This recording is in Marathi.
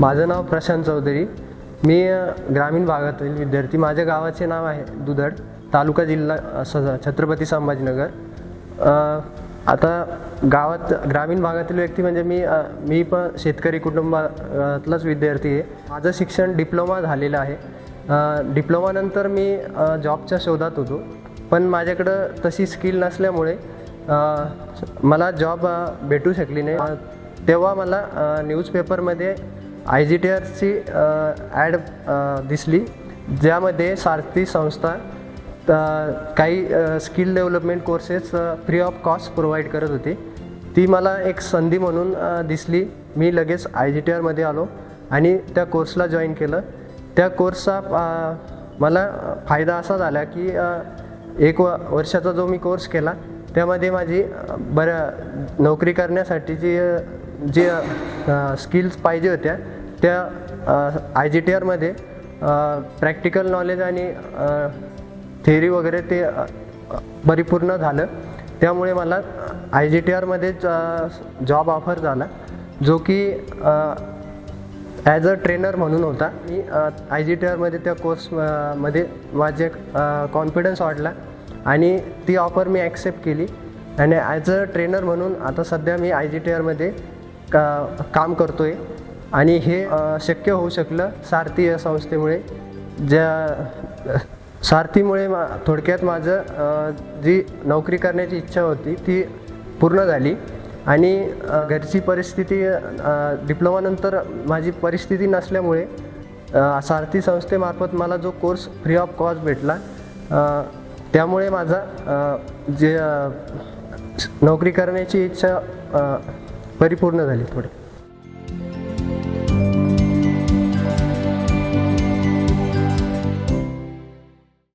माझं नाव प्रशांत चौधरी. मी ग्रामीण भागातील विद्यार्थी. माझ्या गावाचे नाव आहे दुधड तालुका जिल्हा स- छत्रपती संभाजीनगर. आता गावात ग्रामीण भागातील व्यक्ती म्हणजे मी मी पण शेतकरी कुटुंबातलाच विद्यार्थी आहे. माझं शिक्षण डिप्लोमा झालेलं आहे. डिप्लोमानंतर मी जॉबच्या शोधात होतो. पण माझ्याकडं तशी स्किल नसल्यामुळे मला जॉब भेटू शकली नाही. तेव्हा मला न्यूजपेपरमध्ये आय जी टी आरची ॲड दिसली ज्यामध्ये सारथी संस्था काही skill development courses free of cost provide करत होती. ती मला एक संधी म्हणून दिसली. मी लगेच आय जी टी आरमध्ये आलो आणि त्या कोर्सला जॉईन केलं. त्या कोर्सचा मला फायदा असा झाला की एक व वर्षाचा जो मी कोर्स केला त्यामध्ये माझी बऱ्या नोकरी करण्यासाठी जी जे स्किल्स पाहिजे होत्या. त्या आय जी टी आरमध्ये प्रॅक्टिकल नॉलेज आणि थेअरी वगैरे ते परिपूर्ण झालं. त्यामुळे मला आय जी टी आरमध्येच जॉब ऑफर झाला जो की ॲज अ ट्रेनर म्हणून होता. मी आय जी टी आरमध्ये त्या कोर्समध्ये माझे कॉन्फिडन्स वाढला आणि ती ऑफर मी ॲक्सेप्ट केली. आणि ॲज अ ट्रेनर म्हणून आता सध्या मी आय जी टी आरमध्ये का काम करतो आहे आणि हे शक्य होऊ शकलं सारथी या संस्थेमुळे. ज्या सारथीमुळे मा थोडक्यात माझं जी नोकरी करण्याची इच्छा होती ती पूर्ण झाली. आणि घरची परिस्थिती डिप्लोमानंतर माझी परिस्थिती नसल्यामुळे सारथी संस्थेमार्फत मला जो कोर्स फ्री ऑफ कॉस्ट भेटला त्यामुळे माझा जे नोकरी करण्याची इच्छा परिपूर्ण झाली थोडे.